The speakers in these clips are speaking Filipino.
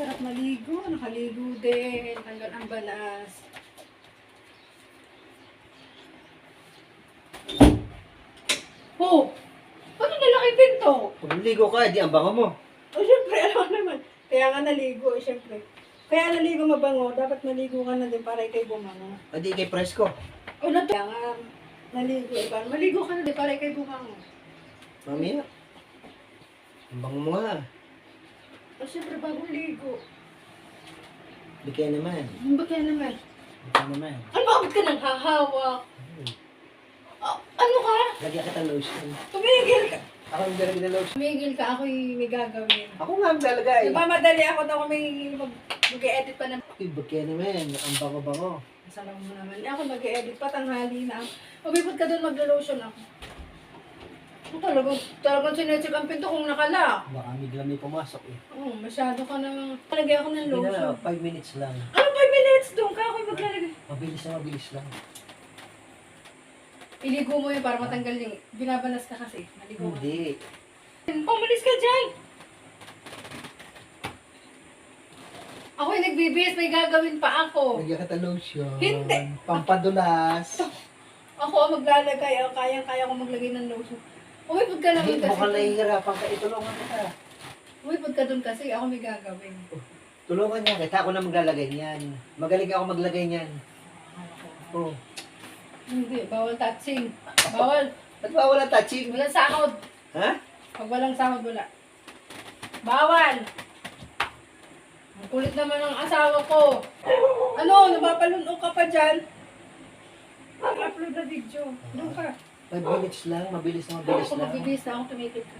sarap maligo. Nakaligo din. Tanggal ang balas. Oh! Paano nalaki pinto? Kung ligo ka, di ang bango mo. O syempre, alam naman. Kaya nga naligo, eh, syempre. Kaya naligo mabango, dapat maligo ka na din para ikay bumango. O di kay presko. O na kaya nga, naligo, eh, para maligo ka na din para ikay bumango. Mamaya. Ang bango mo nga. O syempre, bagong ligo. Kaya naman. Ba kaya naman? Kaya naman. Ano ba ba't ka nang hahawak? Ah, ano ka? Lagyan kita lotion. Tumigil ka. Ako yung dalagay na lotion. Tumigil ka, ako'y may gagawin. Ako nga ang lalagay. Nagmamadali ako na ako may mag- mag-edit pa ng... Uy, kaya naman? Ang bango-bango. Salam mo naman. Ako mag-edit pa, tanghali na. Umipot ka doon, maglo-lotion ako. Talagang, talagang sinecheck ang pinto kung nakala. Baka bigla may pumasok eh. Oo, masyado ka namang... Talagay ako ng Hindi na, lotion. 5 minutes lang. Ano 5 minutes doon ka? Ako'y maglalagay. Mabilis na mabilis lang. Iligo mo yun para matanggal yung... Binabalas ka kasi. Maligo ka. Hindi. Pumalis ka dyan! Ako'y nagbibihis, may gagawin pa ako. Lagyan kita lotion. Hindi. Pampadulas. Ako ang maglalagay, oh, kayang-kaya ko maglagay ng lotion. Umipod ka naman Hindi, kasi. mukhang nahihirapan ka. Itulungan kita. Umipod ka doon kasi, ako may gagawin. Tulungan niya. Kita ako na maglalagay niyan. Magaling ako maglagay niyan. Oh. Hindi, bawal touching. Bawal. Ba't ba wala touching? Walang sahod. Ha? Pag walang sahod, wala. Bawal. Ang kulit naman ng asawa ko. Ano, napapalunok ka pa dyan? Upload na video. Doon ka. 5 minutes lang. Mabilis na mabilis Ako lang. magbibihis na ako, tumigil ka.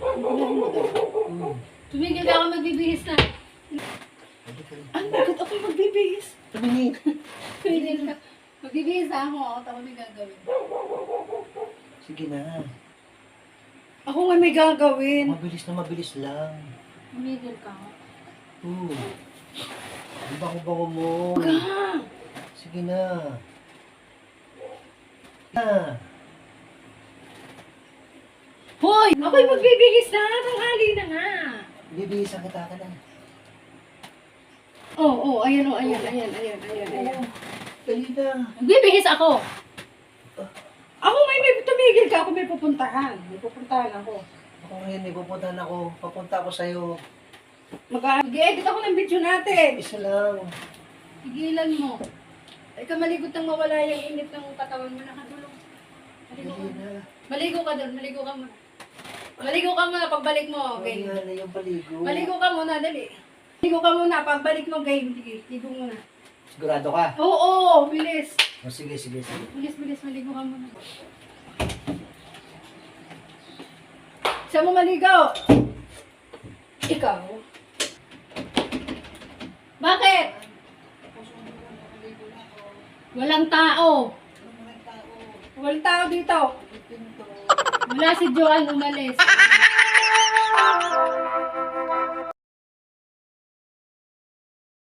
Hmm. Tumigil ka ako magbibihis na. Ang bakit ako magbibihis? Tumingin. Tumigil ka. Magbibihis na ako, ako ako may gagawin. Sige na. Ako nga may gagawin. Mabilis na mabilis lang. Tumigil ka. Hmm. Ang bango-bango mo. Ka! Sige na. Na. Hoy! Ako'y magbibihis na. Tanghali na nga. Bibihisan kita ka na. Oo, oh, oh, ayan, oh, ayan, ayan, ayan, ayan, ayan. Dali na. Magbibihis ako. Ako may, may tumigil ka. Ako may pupuntahan. May pupuntahan ako. Ako ngayon, may pupuntahan ako. Papunta ako sa'yo. Mag-edit ako ng video natin. Isa lang. Tigilan mo. Ay ka maligot nang mawala yung init ng katawan mo. Nakadulong. Maligo ka. Maligo ka doon. Maligo ka muna. Maligo ka muna pagbalik mo. Okay. Okay. na yung paligo. Maligo ka muna. Dali. Maligo ka muna. Pagbalik mo, game. Sige. Ligo muna. Sigurado ka? Oo, oo. Bilis. O, sige, sige, sige. Bilis, bilis. Maligo ka muna. Saan mo maligaw? Ikaw? Bakit? Walang tao. Walang tao dito. Wala si Joanne umalis.